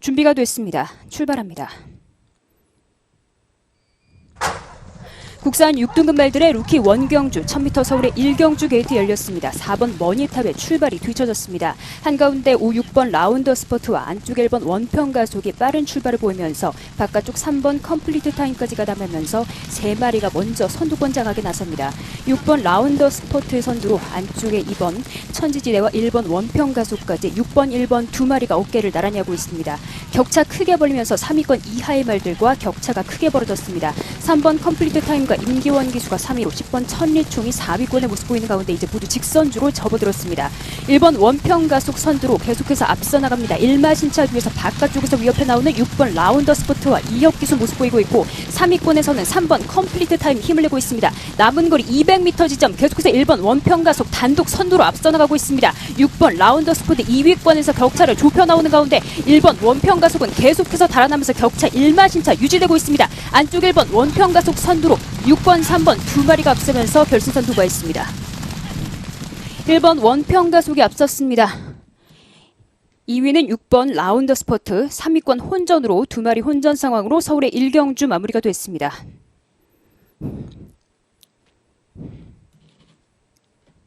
준비가 됐습니다. 출발합니다. 국산 6등급 말들의 루키 원경주 1000m 서울의 1경주 게이트 열렸습니다. 4번 머니탑의 출발이 뒤쳐졌습니다. 한가운데 5, 6번 라운더 스포트와 안쪽 1번 원평 가속이 빠른 출발을 보이면서 바깥쪽 3번 컴플리트 타임까지 가담하면서 3마리가 먼저 선두권장하게 나섭니다. 6번 라운더 스포트 선두로 안쪽에 2번 천지지대와 1번 원평 가속까지 6번, 1번 두 마리가 어깨를 나란히 하고 있습니다. 격차 크게 벌리면서 3위권 이하의 말들과 격차가 크게 벌어졌습니다. 3번 컴플리트 타임 과 임기원 기수가 3위로 10번 천리총이 4위권의 모습 보이는 가운데 이제 모두 직선주로 접어들었습니다. 1번 원평 가속 선두로 계속해서 앞서 나갑니다. 일마신차 뒤에서 바깥쪽에서 위협해 나오는 6번 라운더 스포트와 이혁 기수 모습 보이고 있고 3위권에서는 3번 컴플리트 타임 힘을 내고 있습니다. 남은 거리 200m 지점 계속해서 1번 원평 가속 단독 선두로 앞서 나가고 있습니다. 6번 라운더 스포트 2위권에서 격차를 좁혀 나오는 가운데 1번 원평 가속은 계속해서 달아나면서 격차 1마신차 유지되고 있습니다. 안쪽 1번 원평 가속 선두로 6번, 3번 두 마리가 앞서면서 결승선 도과했습니다. 1번 원평 가속이 앞섰습니다. 2위는 6번 라운더 스포트, 3위권 혼전으로 두 마리 혼전 상황으로 서울의 1경주 마무리가 됐습니다.